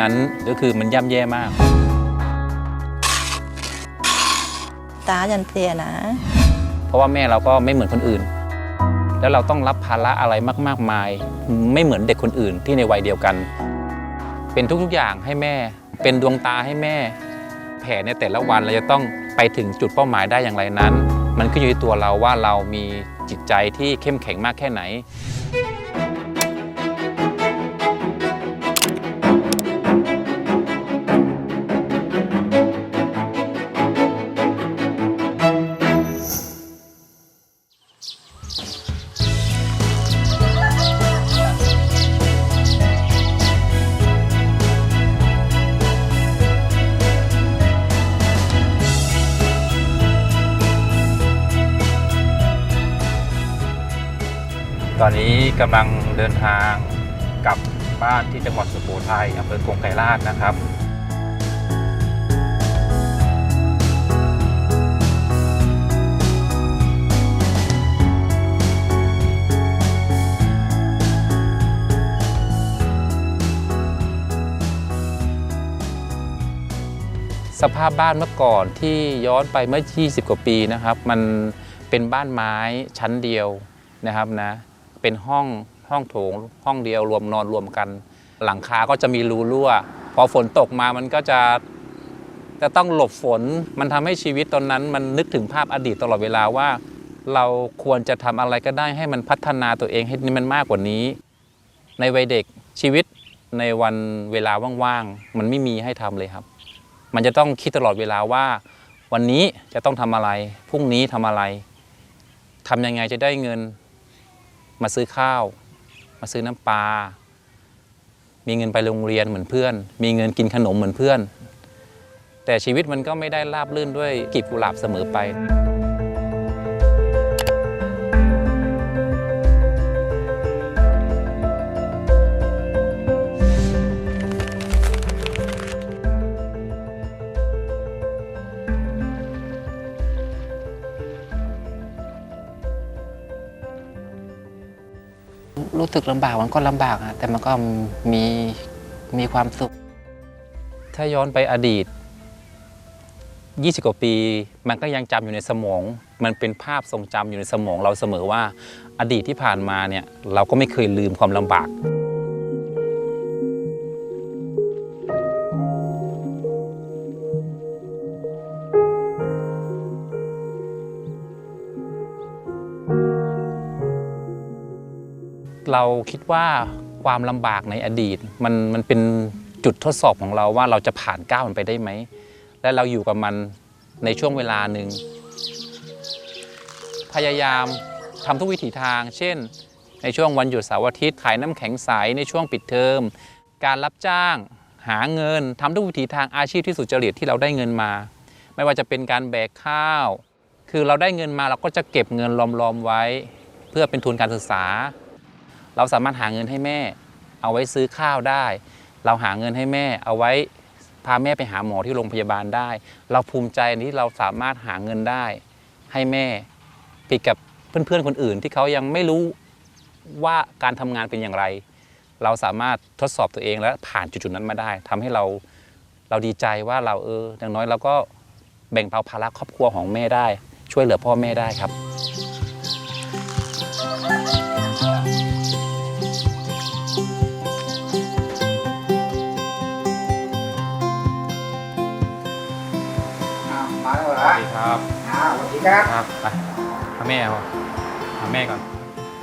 ตอนนั้นก็คือมันย่ำแย่มาก ตายันเสียนะ เพราะว่าแม่เราก็ไม่เหมือนคนอื่น แล้วเราต้องรับภาระอะไรมาก ๆ มาย ไม่เหมือนเด็กคนอื่นที่ในวัยเดียวกัน เป็นทุกๆอย่างให้แม่ เป็นดวงตาให้แม่ แผนในแต่ละวันเราจะต้องไปถึงจุดเป้าหมายได้อย่างไรนั้น มันก็อยู่ที่ตัวเราว่าเรามีจิตใจที่เข้มแข็งมากแค่ไหน กำลังเดินทางกลับบ้านที่จังหวัดสุโขทัยอำเภอกงไกรลาดนะครับสภาพบ้านเมื่อก่อนที่ย้อนไปเมื่อ 20 กว่าปีนะครับ มันเป็นบ้านไม้ชั้นเดียวนะครับนะ เป็นห้องห้องโถงห้องเดียวรวมนอนรวมกัน หลังคาก็จะมีรูรั่ว พอฝนตกมามันก็จะจะต้องหลบฝนมันทำให้ชีวิตตอนนั้น มันนึกถึงภาพอดีตตลอดเวลาว่า เราควรจะทำอะไรก็ได้ให้มันพัฒนาตัวเองให้มันมากกว่านี้ ในวัยเด็กชีวิตในวันเวลาว่างๆมันไม่มีให้ทำเลยครับ มันจะต้องคิดตลอดเวลาว่า วันนี้จะต้องทำอะไรพรุ่งนี้ทำอะไรทำยังไงจะได้เงิน มาซื้อข้าว มาซื้อน้ำปลา มีเงินไปโรงเรียนเหมือนเพื่อน มีเงินกินขนมเหมือนเพื่อน แต่ชีวิตมันก็ไม่ได้ราบรื่นด้วยกีบกุหลาบเสมอไป รู้สึกลำบากมันก็ลำบากอะแต่มันก็มีมีความสุข ถ้าย้อนไปอดีต 20 กว่าปี มันก็ยังจำอยู่ในสมอง มันเป็นภาพทรงจำอยู่ในสมองเราเสมอว่าอดีตที่ผ่านมาเนี่ยเราก็ไม่เคยลืมความลำบาก เราคิดว่าความลำบากในอดีต มันมันเป็นจุดทดสอบของเราว่าเราจะผ่านก้าวมันไปได้ไหม และเราอยู่กับมันในช่วงเวลาหนึ่ง พยายามทำทุกวิถีทาง เช่น ในช่วงวันหยุดเสาร์อาทิตย์ขายน้ำแข็งใสในช่วงปิดเทอม การรับจ้างหาเงินทำทุกวิถีทางอาชีพที่สุจริตที่เราได้เงินมา ไม่ว่าจะเป็นการแบกข้าว คือเราได้เงินมาเราก็จะเก็บเงินรอมๆไว้ เพื่อเป็นทุนการศึกษา เราสามารถหาเงินให้แม่ เอาไว้ซื้อข้าวได้ เราหาเงินให้แม่ เอาไว้พาแม่ไปหาหมอที่โรงพยาบาลได้ เราภูมิใจที่เราสามารถหาเงินได้ให้แม่ผิดกับเพื่อนๆคนอื่นที่เขายังไม่รู้ว่าการทำงานเป็นอย่างไร เราสามารถทดสอบตัวเองและผ่านจุดๆนั้นมาได้ทำให้เราเราดีใจว่าเราเอออย่างน้อยเราก็แบ่งเบาภาระครอบครัวของแม่ได้ ช่วยเหลือพ่อแม่ได้ครับ ดีครับอ้าวสวัสดีครับ ครับไปหาแม่เอาหาแม่ก่อน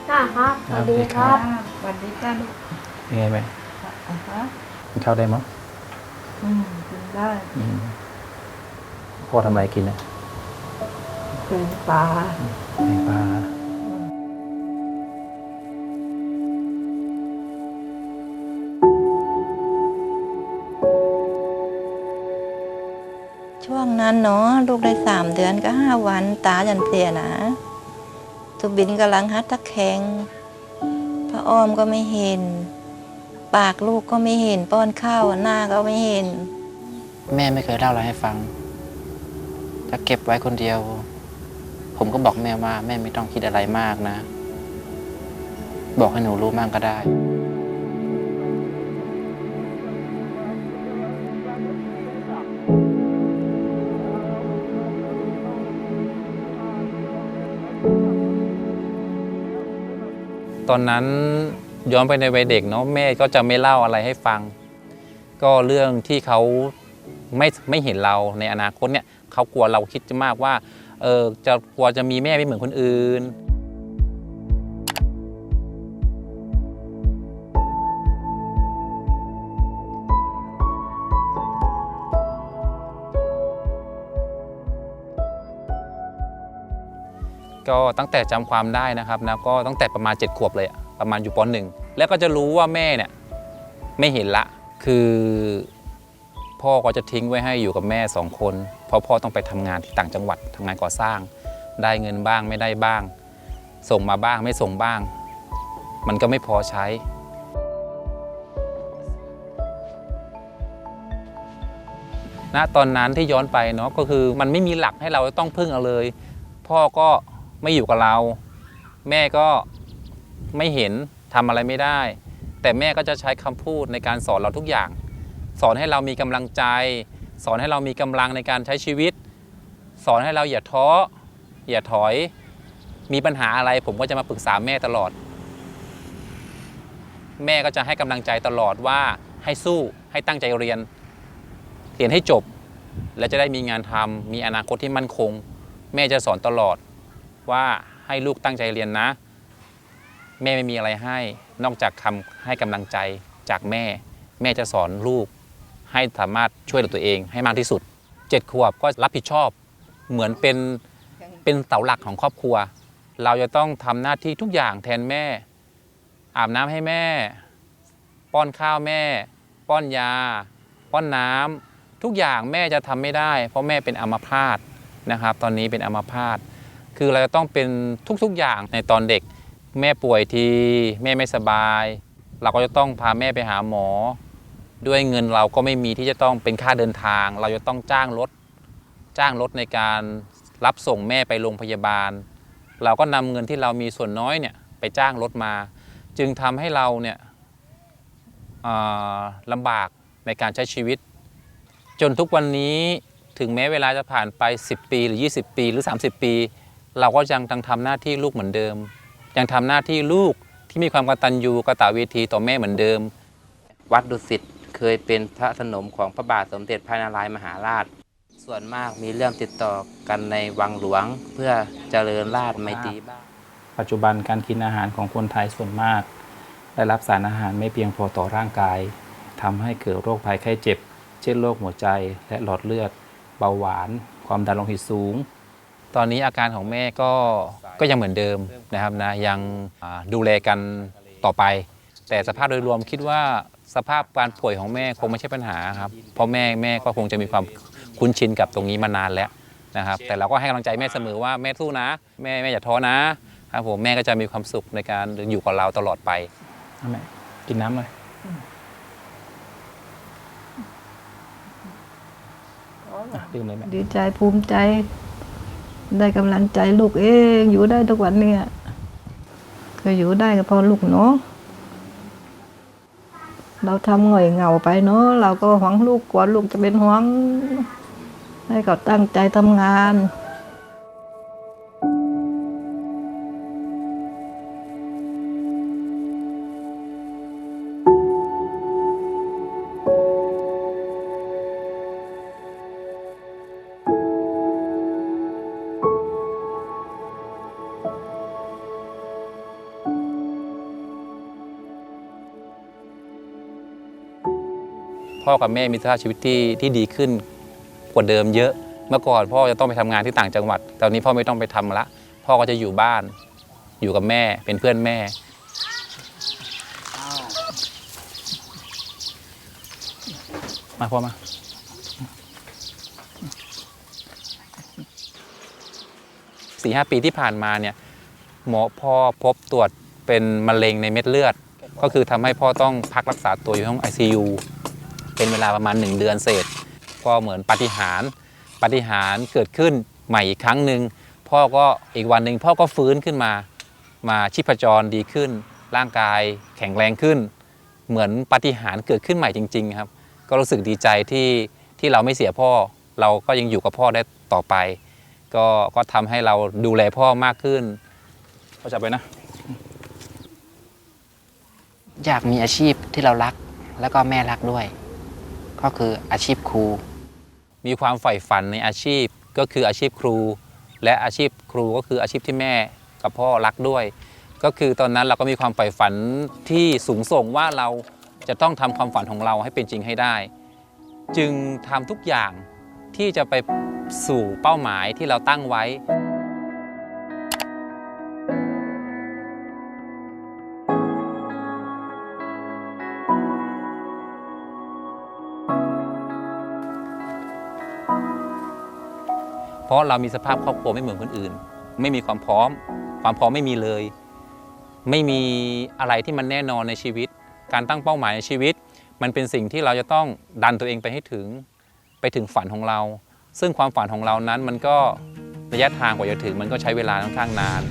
ค่ะครับสวัสดีครับ สวัสดีจ้าลูกยังไงแม่อ่าฮะกินข้าวได้มั้งอืมกินได้อืมพ่อทำอะไรกินนะเป็นปลาแกงปลา นั้นเนาะลูกได้สามเดือนก็ห้าวัน ตายันเสียนะสุบินกำลังฮัดตะแคงพระอ้อมก็ไม่เห็น ปากลูกก็ไม่เห็น ป้อนข้าวหน้าก็ไม่เห็น แม่ไม่เคยเล่าอะไรให้ฟังจะเก็บไว้คนเดียว ผมก็บอกแม่ว่า แม่ไม่ต้องคิดอะไรมากนะ บอกให้หนูรู้มั่งก็ได้ ตอนนั้นย้อนไปในวัยเด็กเนาะแม่ก็จะไม่เล่าอะไรให้ฟัง ก็เรื่องที่เขาไม่ไม่เห็นเราในอนาคตเนี่ยเขากลัวเราคิดจะมากว่าเออจะกลัวจะมีแม่ไม่เหมือนคนอื่น ก็ตั้งแต่จำความได้นะครับนะก็ตั้งแต่ประมาณ 7 ขวบเลยอะประมาณอยู่ปหนึ่งแล้วก็จะรู้ว่าแม่เนี่ยไม่เห็นละ คือพ่อก็จะทิ้งไว้ให้อยู่กับแม่สองคน เพราะพ่อต้องไปทำงานที่ต่างจังหวัดทำงานก่อสร้าง ได้เงินบ้างไม่ได้บ้าง ส่งมาบ้างไม่ส่งบ้าง มันก็ไม่พอใช้ณตอนนั้นที่ย้อนไปเนาะก็คือมันไม่มีหลักให้เราต้องพึ่งเอาเลย พ่อก็ ไม่อยู่กับเรา แม่ก็ไม่เห็นทำอะไรไม่ได้ แต่แม่ก็จะใช้คำพูดในการสอนเราทุกอย่าง สอนให้เรามีกำลังใจ สอนให้เรามีกำลังในการใช้ชีวิต สอนให้เราอย่าท้ออย่าถอย มีปัญหาอะไรผมก็จะมาปรึกษาแม่ตลอด แม่ก็จะให้กำลังใจตลอดว่าให้สู้ให้ตั้งใจเรียน เรียนให้จบ และจะได้มีงานทำมีอนาคตที่มั่นคง แม่จะสอนตลอด ว่าให้ลูกตั้งใจเรียนนะ แม่ไม่มีอะไรให้ นอกจากคำให้กำลังใจจากแม่ แม่จะสอนลูก ให้สามารถช่วยเหลือตัวเองให้มากที่สุดเจ็ดขวบก็รับผิดชอบ เหมือนเป็นเป็นเสาหลักของครอบครัว เราจะต้องทำหน้าที่ทุกอย่างแทนแม่ อาบน้ำให้แม่ ป้อนข้าวแม่ ป้อนยา ป้อนน้ำทุกอย่างแม่จะทำไม่ได้ เพราะแม่เป็นอัมพาตนะครับ ตอนนี้เป็นอัมพาต คือเราจะต้องเป็นทุกๆอย่างในตอนเด็ก แม่ป่วยทีแม่ไม่สบาย เราก็จะต้องพาแม่ไปหาหมอ ด้วยเงินเราก็ไม่มีที่จะต้องเป็นค่าเดินทาง เราจะต้องจ้างรถจ้างรถในการรับส่งแม่ไปโรงพยาบาล เราก็นำเงินที่เรามีส่วนน้อยเนี่ยไปจ้างรถมา จึงทำให้เราเนี่ยลำบากในการใช้ชีวิต จนทุกวันนี้ถึงแม้เวลาจะผ่านไป 10 ปีหรือ 20 ปีหรือ 30 ปี เราก็ยังต้องทำหน้าที่ลูกเหมือนเดิม ยังทำหน้าที่ลูกที่มีความกตัญญูกตเวทีต่อแม่เหมือนเดิม วัดดุสิตเคยเป็นพระสนมของพระบาทสมเด็จพระนารายมหาราช ส่วนมากมีเรื่องติดต่อกันในวังหลวงเพื่อเจริญราชไมตรีบ้างปัจจุบันการกินอาหารของคนไทยส่วนมาก ได้รับสารอาหารไม่เพียงพอต่อร่างกายทำให้เกิดโรคภัยไข้เจ็บ เช่นโรคหัวใจและหลอดเลือด เบาหวาน ความดันโลหิตสูง ตอนนี้อาการของแม่ก็ก็ยังเหมือนเดิมนะครับนะยังอ่าดูแลกันต่อไป แต่สภาพโดยรวมคิดว่าสภาพการป่วยของแม่คงไม่ใช่ปัญหาครับเพราะแม่แม่ก็คงจะมีความคุ้นชินกับตรงนี้มานานแล้วนะครับ แต่เราก็ให้กำลังใจแม่เสมอว่าแม่สู้นะ แม่แม่อย่าท้อนะครับผมแม่ก็จะมีความสุขในการอยู่กับเราตลอดไปแม่กินน้ำเลยอะดื่มเลยแม่ดีใจภูมิใจ ได้กำลังใจลูกเองอยู่ได้ทุกวันเนี่ยก็อยู่ได้ก็เพอลูกเนาะเราทำหง่อยเหงาไปเนาะเราก็หวังลูกกว่าลูกจะเป็นหวัง ให้เขาตั้งใจทำงาน กับแม่มีสภาพชีวิตที่ที่ดีขึ้นกว่าเดิมเยอะ เมื่อก่อนพ่อจะต้องไปทำงานที่ต่างจังหวัด ตอนนี้พ่อไม่ต้องไปทำละ พ่อก็จะอยู่บ้านอยู่กับแม่เป็นเพื่อนแม่ มาพ่อมาสี่ห้าปีที่ผ่านมาเนี่ยหมอพ่อพบตรวจเป็นมะเร็งในเม็ดเลือด ก็คือทำให้พ่อต้องพักรักษาตัวอยู่ห้อง ICU เป็นเวลาประมาณ 1 เดือนเศษ ก็เหมือนปาฏิหารย์ปาฏิหารย์เกิดขึ้นใหม่อีกครั้งหนึ่งพ่อก็อีกวันหนึ่งพ่อก็ฟื้นขึ้นมา มาชีพจรดีขึ้น ร่างกายแข็งแรงขึ้น เหมือนปาฏิหารย์เกิดขึ้นใหม่จริง ๆ ครับ ก็รู้สึกดีใจที่ที่เราไม่เสียพ่อ เราก็ยังอยู่กับพ่อได้ต่อไป ก็ก็ทำให้เราดูแลพ่อมากขึ้นเขาจับไปนะ อยากมีอาชีพที่เรารักแล้วก็แม่รักด้วย ก็คืออาชีพครู มีความใฝ่ฝันในอาชีพก็คืออาชีพครู และอาชีพครูก็คืออาชีพที่แม่กับพ่อรักด้วย ก็คือตอนนั้นเราก็มีความใฝ่ฝันที่สูงส่งว่าเราจะต้องทำความฝันของเราให้เป็นจริงให้ได้ จึงทำทุกอย่างที่จะไปสู่เป้าหมายที่เราตั้งไว้ เพราะเรามีสภาพครอบครัวไม่เหมือนคนอื่น ไม่มีความพร้อม ความพร้อมไม่มีเลย ไม่มีอะไรที่มันแน่นอนในชีวิต การตั้งเป้าหมายในชีวิต มันเป็นสิ่งที่เราจะต้องดันตัวเองไปให้ถึงไปถึงฝันของเรา ซึ่งความฝันของเรานั้นมันก็ระยะทางกว่าจะถึงมันก็ใช้เวลาค่อนข้างนาน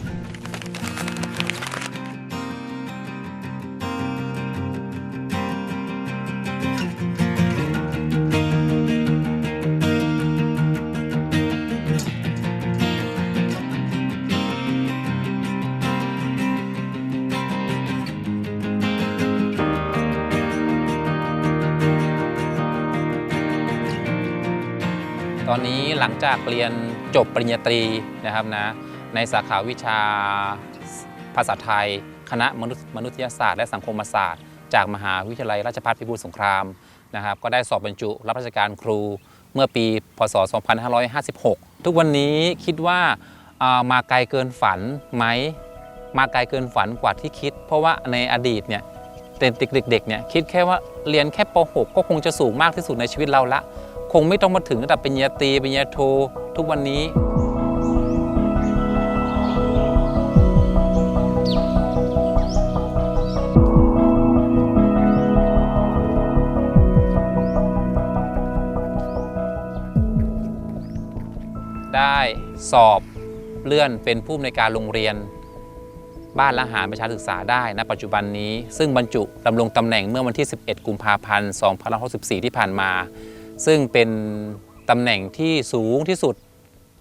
ตอนนี้หลังจากเรียนจบปริญญาตรีนะครับนะในสาขาวิชาภาษาไทย คณะมนุษยมนุษยศาสตร์และสังคมศาสตร์ จากมหาวิทยาลัยราชภัฏพิบูลสงครามนะครับก็ได้สอบบรรจุรับราชการครูเมื่อปี พศ 2556 ทุกวันนี้คิดว่าามาไกลเกินฝันไหมมาไกลเกินฝันกว่าที่คิด เพราะว่าในอดีตเนี่ยเด็กๆเนี่ยคิดแค่ว่าเรียนแค่ป .6 ก็คงจะสูงมากที่สุดในชีวิตเราละ งไม่ต้องมาถึงระดับปริญญาตรีปริญญาโททุกวันนี้ ได้สอบเลื่อนเป็นผู้อำนวยการโรงเรียน บ้านละหารประชาศึกษาได้ณปัจจุบันนี้ ซึ่งบรรจุดำรงตำแหน่งเมื่อวันที่ 11 กุมภาพันธ์ 2564 ที่ผ่านมา ซึ่งเป็นตำแหน่งที่สูงที่สุด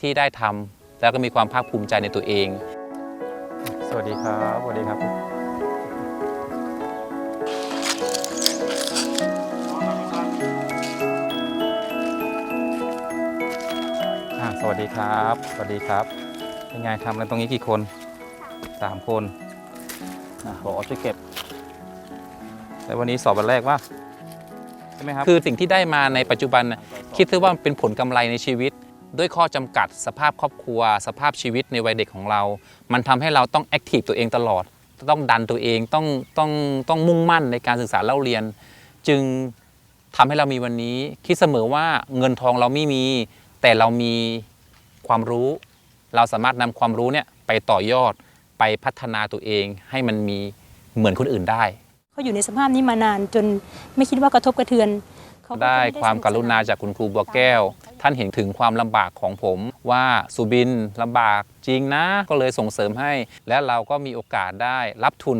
ที่ได้ทำแล้วก็มีความภาคภูมิใจในตัวเอง สวัสดีครับสวัสดีครับ สวัสดีครับ สวัสดีครับ เป็นไงทำกันตรงนี้กี่คนสามคนอะขอช่วยเก็บแล้ววันนี้สอบวันแรกว่า ใช่ไหมครับคือสิ่งที่ได้มาในปัจจุบันน่ะคิดซะว่ามันเป็นผลกำไรในชีวิต ด้วยข้อจำกัดสภาพครอบครัว สภาพชีวิตในวัยเด็กของเรา มันทำให้เราต้องแอคทีฟตัวเองตลอด ต้องดันตัวเองต้องต้องต้องมุ่งมั่นในการศึกษาเล่าเรียน จึงทำให้เรามีวันนี้ คิดเสมอว่าเงินทองเราไม่มี แต่เรามีความรู้ เราสามารถนำความรู้เนี่ยไปต่อยอดไปพัฒนาตัวเองให้มันมีเหมือนคนอื่นได้ เขาอยู่ในสภาพนี้มานานจนไม่คิดว่ากระทบกระเทือนเขาก็ได้จะความกรุณาจากคุณครูบัวแก้ว ท่านเห็นถึงความลำบากของผมว่าสุบินลำบากจริงนะ ก็เลยส่งเสริมให้ และเราก็มีโอกาสได้รับทุน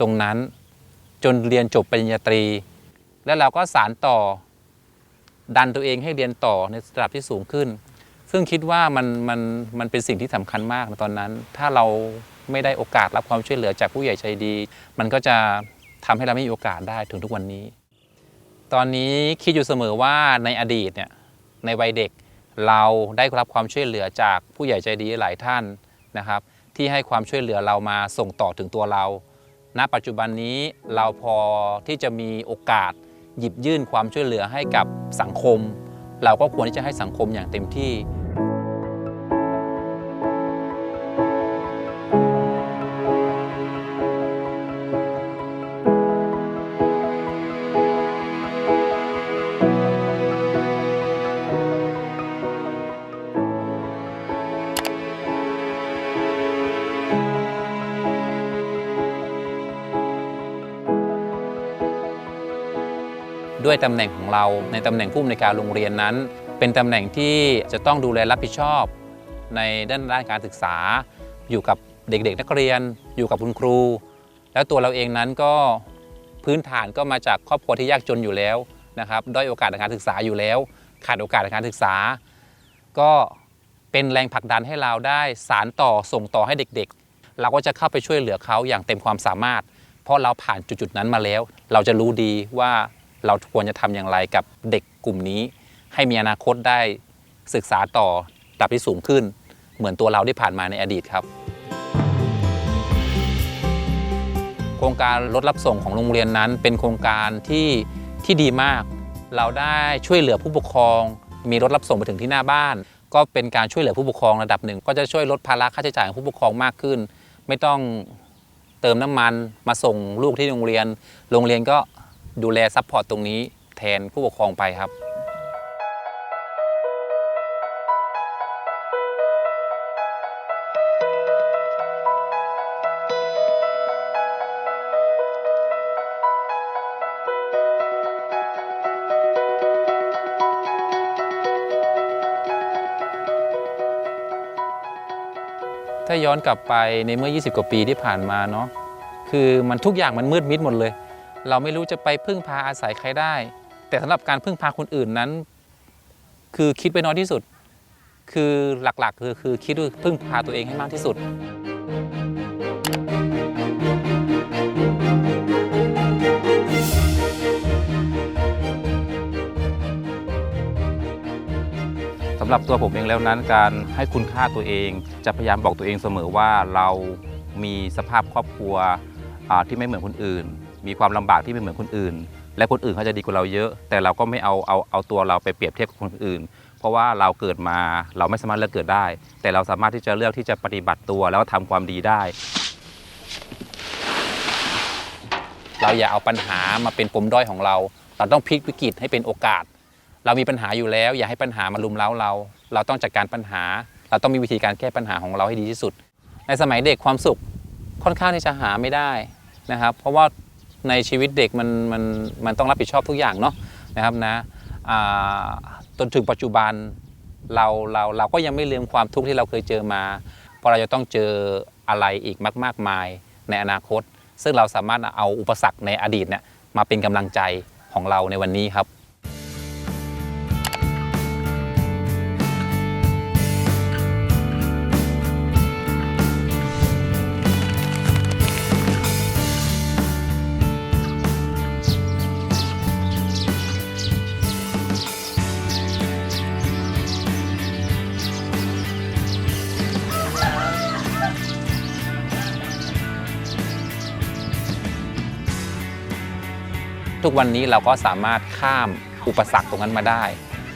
ตรงนั้น จนเรียนจบปริญญาตรี และเราก็สารต่อ ดันตัวเองให้เรียนต่อในระดับที่สูงขึ้น ซึ่งคิดว่ามันมันมันเป็นสิ่งที่สำคัญมากในตอนนั้น ถ้าเราไม่ได้โอกาสรับความช่วยเหลือจากผู้ใหญ่ใจดี มันก็จะ ทำให้เราไม่มีโอกาสได้ถึงทุกวันนี้ ตอนนี้คิดอยู่เสมอว่าในอดีตเนี่ยในวัยเด็กเราได้รับความช่วยเหลือจากผู้ใหญ่ใจดีหลายท่านนะครับ ที่ให้ความช่วยเหลือเรามาส่งต่อถึงตัวเรา ณ ปัจจุบันนี้เราพอที่จะมีโอกาสหยิบยื่นความช่วยเหลือให้กับสังคม เราก็ควรที่จะให้สังคมอย่างเต็มที่ ด้วยตำแหน่งของเรา ในตำแหน่งผู้อำนวยการโรงเรียนนั้น เป็นตำแหน่งที่จะต้องดูแลรับผิดชอบ ในด้านด้านการศึกษา อยู่กับเด็กๆ นักเรียน อยู่กับคุณครู แล้วตัวเราเองนั้นก็พื้นฐานก็มาจากครอบครัวที่ยากจนอยู่แล้วนะครับด้อยโอกาสในการศึกษาอยู่แล้ว ขาดโอกาสในการศึกษา ก็เป็นแรงผลักดันให้เราได้สารต่อส่งต่อให้เด็กๆ เราก็จะเข้าไปช่วยเหลือเขาอย่างเต็มความสามารถ เพราะเราผ่านจุดๆนั้นมาแล้ว เราจะรู้ดีว่า เราควรจะทำอย่างไรกับเด็กกลุ่มนี้ ให้มีอนาคตได้ศึกษาต่อระดับที่สูงขึ้น เหมือนตัวเราได้ผ่านมาในอดีตครับ โครงการรถรับส่งของโรงเรียนนั้น เป็นโครงการที่ที่ดีมาก เราได้ช่วยเหลือผู้ปกครอง มีรถรับส่งไปถึงที่หน้าบ้าน ก็เป็นการช่วยเหลือผู้ปกครองระดับหนึ่ง ก็จะช่วยลดภาระค่าใช้จ่ายของผู้ปกครองมากขึ้น ไม่ต้องเติมน้ำมันมาส่งลูกที่โรงเรียน โรงเรียนก็ ดูแลซัพพอร์ตตรงนี้แทนผู้ปกครองไปครับถ้าย้อนกลับไปในเมื่อ 20 กว่าปีที่ผ่านมาเนาะคือมันทุกอย่างมันมืดมิดหมดเลย เราไม่รู้จะไปพึ่งพาอาศัยใครได้ แต่สำหรับการพึ่งพาคนอื่นนั้น คือคิดไปน้อยที่สุด คือหลักๆ คือคือคิดพึ่งพาตัวเองให้มากที่สุดสำหรับตัวผมเองแล้วนั้นการให้คุณค่าตัวเอง จะพยายามบอกตัวเองเสมอว่าเรามีสภาพครอบครัวที่ไม่เหมือนคนอื่น มีความลำบากที่ไม่เหมือนคนอื่น และคนอื่นเขาจะดีกว่าเราเยอะ แต่เราก็ไม่เอาเอาเอาตัวเราไปเปรียบเทียบกับคนอื่น เพราะว่าเราเกิดมาเราไม่สามารถเลือกเกิดได้ แต่เราสามารถที่จะเลือกที่จะปฏิบัติตัวแล้วก็ทำความดีได้ เราอย่าเอาปัญหามาเป็นปมด้อยของเรา เราต้องพลิกวิกฤตให้เป็นโอกาส เรามีปัญหาอยู่แล้ว อย่าให้ปัญหามาลุมเล้าเรา เราต้องจัดการปัญหา เราต้องมีวิธีการแก้ปัญหาของเราให้ดีที่สุด ในสมัยเด็กความสุขค่อนข้างที่จะหาไม่ได้นะครับ เพราะว่า ในชีวิตเด็กมันมันมันต้องรับผิดชอบทุกอย่างเนาะนะครับนะจนถึงปัจจุบันเราเราเราก็ยังไม่ลืมความทุกข์ที่เราเคยเจอมาเพราะเราจะต้องเจออะไรอีกมากมากมายในอนาคต ซึ่งเราสามารถเอาอุปสรรคในอดีตเนี่ยมาเป็นกำลังใจของเราในวันนี้ครับ ทุกวันนี้เราก็สามารถข้ามอุปสรรคตรงนั้นมาได้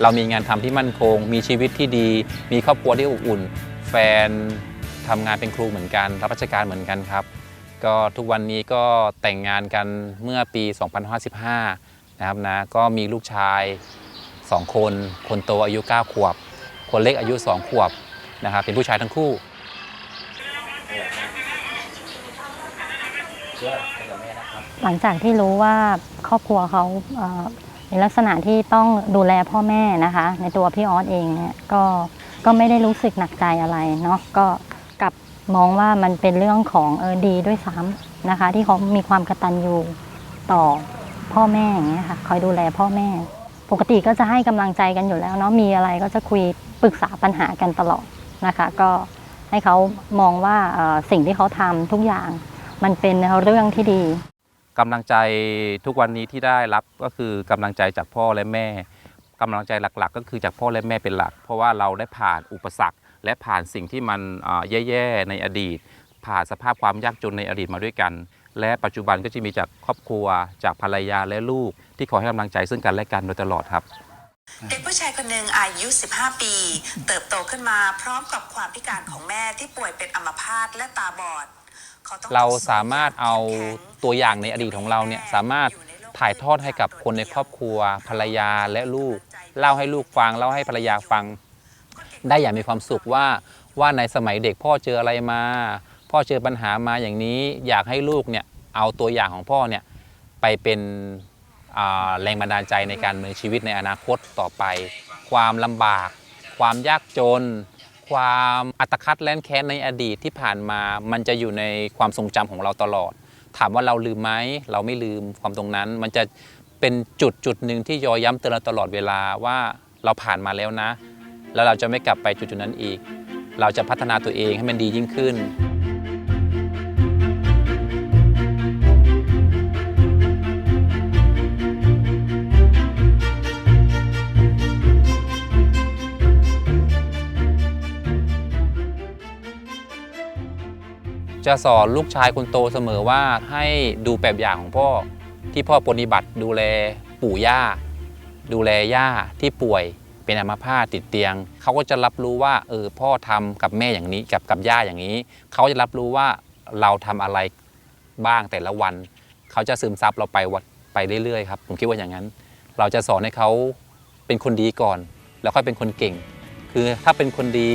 เรามีงานทำที่มั่นคง มีชีวิตที่ดี มีครอบครัวที่อบอุ่น แฟนทำงานเป็นครูเหมือนกัน รับราชการเหมือนกันครับ ก็ทุกวันนี้ก็แต่งงานกันเมื่อปี2015 นะครับนะ ก็มีลูกชาย 2 คน คนโตอายุ 9 ขวบ คนเล็กอายุ 2 ขวบนะครับ เป็นผู้ชายทั้งคู่ หลังจากที่รู้ว่าครอบครัวเขาในลักษณะที่ต้องดูแลพ่อแม่นะคะ ในตัวพี่ออสเองเนี่ยก็ก็ไม่ได้รู้สึกหนักใจอะไรเนาะก็กลับมองว่ามันเป็นเรื่องของเออดีด้วยซ้ำนะคะ ที่เขามีความกตัญญูต่อพ่อแม่อย่างเงี้ยค่ะคอยดูแลพ่อแม่ ปกติก็จะให้กำลังใจกันอยู่แล้วเนาะมีอะไรก็จะคุยปรึกษาปัญหากันตลอดนะคะ ก็ให้เขามองว่าสิ่งที่เขาทำทุกอย่าง มันเป็นเรื่องที่ดีกำลังใจทุกวันนี้ที่ได้รับก็คือกำลังใจจากพ่อและแม่กำลังใจหลักๆ ก็คือจากพ่อและแม่เป็นหลัก เพราะว่าเราได้ผ่านอุปสรรค และผ่านสิ่งที่มันอ่าแย่ๆในอดีต ผ่านสภาพความยากจนในอดีตมาด้วยกัน และปัจจุบันก็จะมีจากครอบครัว จากภรรยาและลูก ที่คอยให้กำลังใจซึ่งกันและกันโดยตลอดครับเด็กผู้ชายคนหนึ่งอายุ 15 ปี เติบโตขึ้นมาพร้อมกับความพิการของแม่ที่ป่วยเป็นอัมพาตและตาบอดขต้อง เราสามารถเอาตัวอย่างในอดีตของเราเนี่ยสามารถถ่ายทอดให้กับคนในครอบครัว ภรรยาและลูก เล่าให้ลูกฟังเล่าให้ภรรยาฟัง ได้อย่างมีความสุขว่าว่าในสมัยเด็กพ่อเจออะไรมา พ่อเจอปัญหามาอย่างนี้ อยากให้ลูกเนี่ยเอาตัวอย่างของพ่อเนี่ยไปเป็นอ่าแรงบันดาลใจในการดำเนินชีวิตในอนาคตต่อไป ความลำบาก ความยากจน ความอัตคัดแล่นแค้นในอดีตที่ผ่านมา มันจะอยู่ในความทรงจำของเราตลอด ถามว่าเราลืมไหมเราไม่ลืมความตรงนั้น มันจะเป็นจุดจุดหนึ่งที่ยอย้ำเตือนเราตลอดเวลาว่าเราผ่านมาแล้วนะ แล้วเราจะไม่กลับไปจุดจุดนั้นอีก เราจะพัฒนาตัวเองให้มันดียิ่งขึ้น จะสอนลูกชายคนโตเสมอว่าให้ดูแบบอย่างของพ่อที่พ่อปฏิบัติดูแลปู่ย่า ดูแลย่าที่ป่วยเป็นอัมพาตติดเตียง เขาก็จะรับรู้ว่าเออพ่อทำกับแม่อย่างนี้กับกับย่าอย่างนี้ เขาจะรับรู้ว่าเราทำอะไรบ้างแต่ละวัน เขาจะซึมซับเราไปวัดไปเรื่อยๆครับผมคิดว่าอย่างนั้น เราจะสอนให้เขาเป็นคนดีก่อน แล้วค่อยเป็นคนเก่ง คือถ้าเป็นคนดี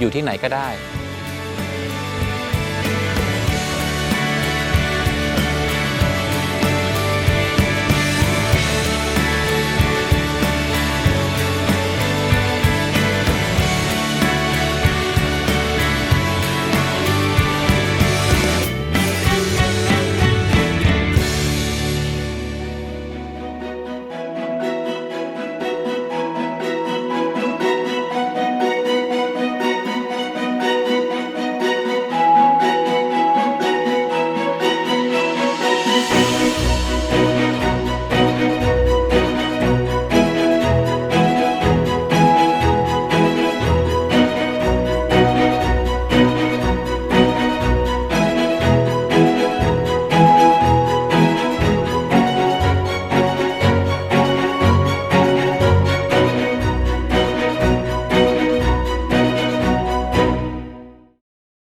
อยู่ที่ไหนก็ได้